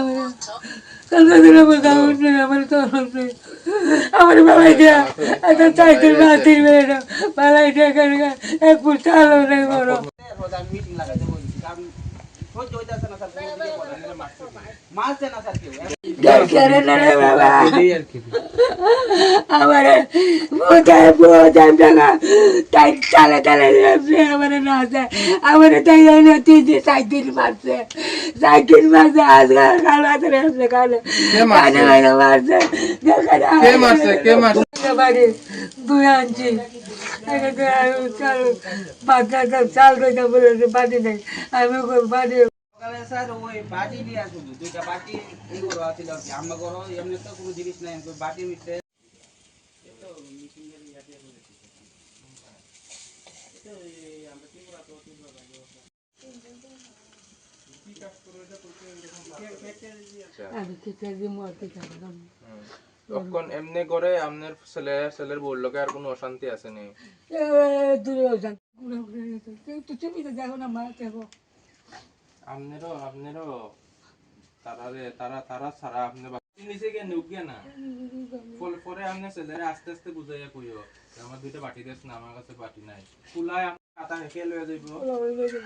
আমার কালকে দিন আমার কাগজ নেই আমার মিটিং লাগাতে বলছি কারণ সহ্য হইতাছে না স্যার কোনো দিকে বলে না, মারছে মারছে না স্যার কেউ করে না রে বাবা আমার বোঝায় বোঝায় টাকা তাই চালে চালে আমার না যায় আমার তাই যাই তিন দিন সাইকেল মারছে। সাইকেল মারছে আজকাল কাল রাতে আসছে কালে। কানে কানে মারছে? কে মারছে? কে মারছে? বাড়ি দুই আনছি। চাল বাচ্চা চাল রইতে বলেছে বাড়ি নেই। আমি বাড়ি সকালে স্যার ওই বাটি শুধু দুইটা বাটি এই করো আছিল আর কি আম্মা করো এমনি তো কোনো জিনিস নাই বাটি দিয়ে তখন এমনি করে আপনার ছেলে ছেলের বউর লোকে আর কোনো অশান্তি আছে নি? দূরে যান। তুমি তো দেখো না মা দেখো। আপনারও আপনারও তারারে তারা তারা ছাড়া আপনি নিচে গিয়ে নুক গিয়ে না। ফলে পরে আপনি ছেলেরে আস্তে আস্তে বুঝাইয়া কইও আমার দুইটা বাটি দেশ না আমার কাছে বাটি নাই। কুলাই কাটা কে লইয়া যাইব?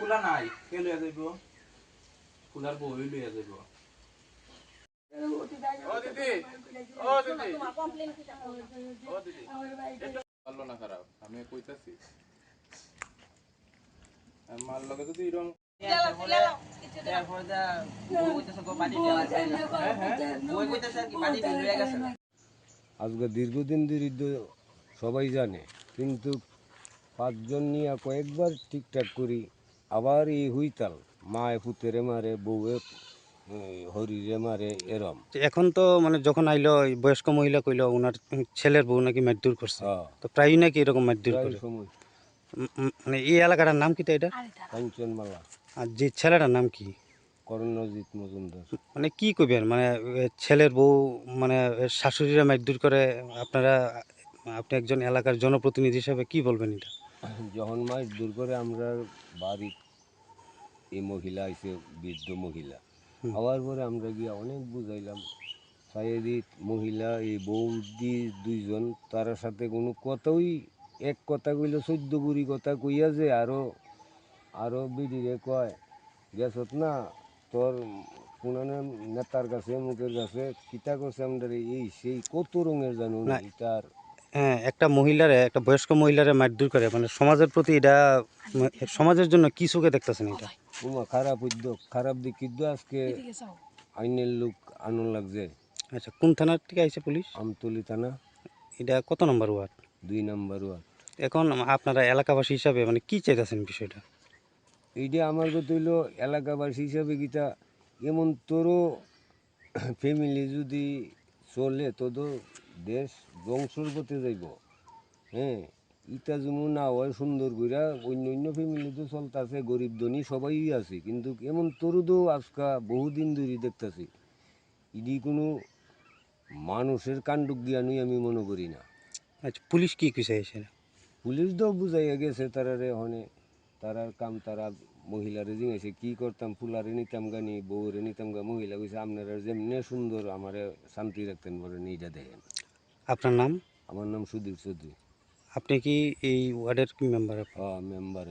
কুলা নাই কে লইয়া যাইব? কুলার বই লইয়া যাইব। ও দিদি ও দিদি। ও দিদি। পারল না খারাপ আমি কইতাছি। আর মার লগে যদি এরকম আজকে দীর্ঘদিন ধরে সবাই জানে কিন্তু পাঁচজন নিয়ে কয়েকবার ঠিকঠাক করি আবার এই হুইতাল মায়ে পুতেরে মারে বউয়ে হরিরে মারে এরম। এখন তো মানে যখন আইলো ওই বয়স্ক মহিলা কইলো ওনার ছেলের বউ নাকি মারধর করছে। হ্যাঁ। তো প্রায়ই নাকি এরকম মারধর করে। মানে এই এলাকাটার নাম কি তো এটা? কাঞ্চনমালা। আর যে ছেলেটার নাম কি? করণজিৎ মজুমদার। মানে কি কইবেন? মানে ছেলের বউ মানে শাশুড়িরা মারধর করে আপনারা আপনি একজন এলাকার জনপ্রতিনিধি হিসেবে কি বলবেন এটা? যখন মাছ দূর করে আমরা বাড়ি এই মহিলা আইসে বৃদ্ধ মহিলা। হওয়ার পরে আমরা গিয়ে অনেক বুঝাইলাম সাইদি মহিলা এই বৌদি দুইজন তার সাথে কোনো কথাই এক কথা কইলে চোদ্দ বুড়ি কথা কইয়া যে আরও আরও বিডিরে কয় গেছত না তোর পুনানে নেতার কাছে মুখের কাছে কিতা করছে আমাদের এই সেই কত রঙের জানো না। এটার হ্যাঁ একটা মহিলারে একটা বয়স্ক মহিলারে মারধর করে মানে সমাজের প্রতি এটা সমাজের জন্য কি চোখে দেখতেছেন এটা? উমা খারাপ উদ্যোগ খারাপ দিক কিন্তু আজকে আইনের লোক আনন্দ লাগছে। আচ্ছা কোন থানার থেকে আইছে পুলিশ? আমতলি থানা। এটা কত নম্বর ওয়ার্ড? দুই নাম্বার ওয়ার্ড। এখন আপনারা এলাকাবাসী হিসাবে মানে কি চাইতেছেন বিষয়টা? এইটা আমার কথা হইল এলাকাবাসী হিসাবে গীতা এমন তোরও ফ্যামিলি যদি চলে তোদের দেশ ধ্বংসর পথে যাইব। হ্যাঁ ইটা যেমন না হয় সুন্দর কইরা অন্য অন্য ফ্যামিলি তো চলতেছে গরিব ধনী সবাই আছে কিন্তু এমন তোরও তো আজকা বহুদিন ধরে দেখতেছি। ইডি কোনো মানুষের কাণ্ডক জ্ঞানই আমি মনে করি না। আচ্ছা পুলিশ কি কিছু এসে? পুলিশ তো বুঝাইয়া গেছে তারারে হনে। তারার কাম তারা মহিলারে জিঙেছে কি করতাম? ফুলারে নিতাম গানি বউরে নিতাম গা। মহিলা কইছে আপনারা যেমনি সুন্দর আমারে শান্তি রাখতেন বলে নিজা দেখেন। আপনার নাম? আমার নাম সুদীপ চৌধুরী। আপনি কি এই ওয়ার্ডের কি মেম্বার হ্যাঁ মেম্বার